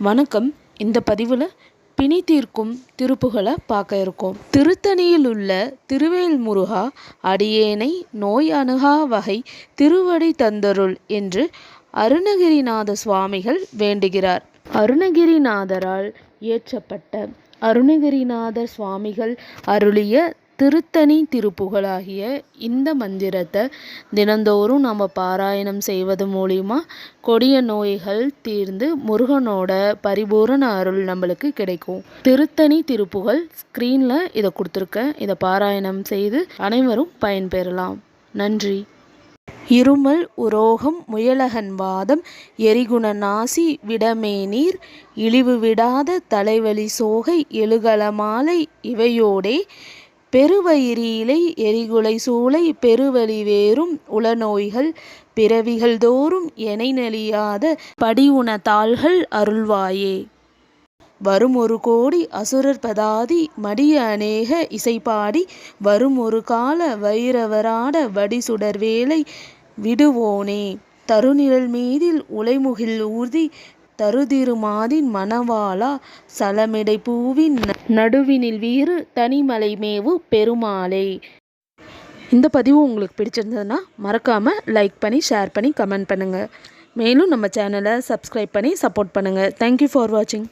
வணக்கம். இந்த பதிவில் பிணி தீர்க்கும் திருப்புகளை பார்க்க இருக்கோம். திருத்தணியில் உள்ள திருவேல் முருகா அடியேனை நோய் அணுகா வகை திருவடி தந்தருள் என்று அருணகிரிநாத சுவாமிகள் வேண்டுகிறார். அருணகிரிநாதரால் இயற்றப்பட்ட அருணகிரிநாதர் சுவாமிகள் அருளிய திருத்தணி திருப்புகளாகிய இந்த மந்திரத்தை தினந்தோறும் நம்ம பாராயணம் செய்வது மூலிமா கொடிய நோய்கள் தீர்ந்து முருகனோட பரிபூரண அருள் நம்மளுக்கு கிடைக்கும். திருத்தணி திருப்புகழ் ஸ்க்ரீனில் இதை கொடுத்துருக்கேன். இதை பாராயணம் செய்து அனைவரும் பயன்பெறலாம் நன்றி. இருமல் உரோகம் முயலகன் வாதம் எரிகுண நாசி விடமேநீர் இழிவு விடாத தலைவலி சோகை எழுகலமாலை இவையோடே பெருவயிரியிலை எரிகுலை சூளை பெருவலி வேறும் உளநோய்கள் பிறவிகள் தோறும் எனை நெளியாத படிவுண தாள்கள் அருள்வாயே. வரும் ஒரு கோடி அசுரர் பதாதி மடிய அநேக இசைப்பாடி வரும் ஒரு கால வைரவராட வடிசுடர் வேலை விடுவோனே. தருநிழல் மீதில் உலைமுகில் ஊர்தி தருதிருமாதின் மணவாளா சலமிடை பூவின் நடுவினில் வீறு தனிமலை மேவு பெருமாளே. இந்த பதிவு உங்களுக்கு பிடிச்சிருந்ததுன்னா மறக்காமல் லைக் பண்ணி ஷேர் பண்ணி கமெண்ட் பண்ணுங்கள் மேலும் நம்ம சேனலை சப்ஸ்கிரைப் பண்ணி சப்போர்ட் பண்ணுங்கள் தேங்க்யூ ஃபார் வாட்சிங்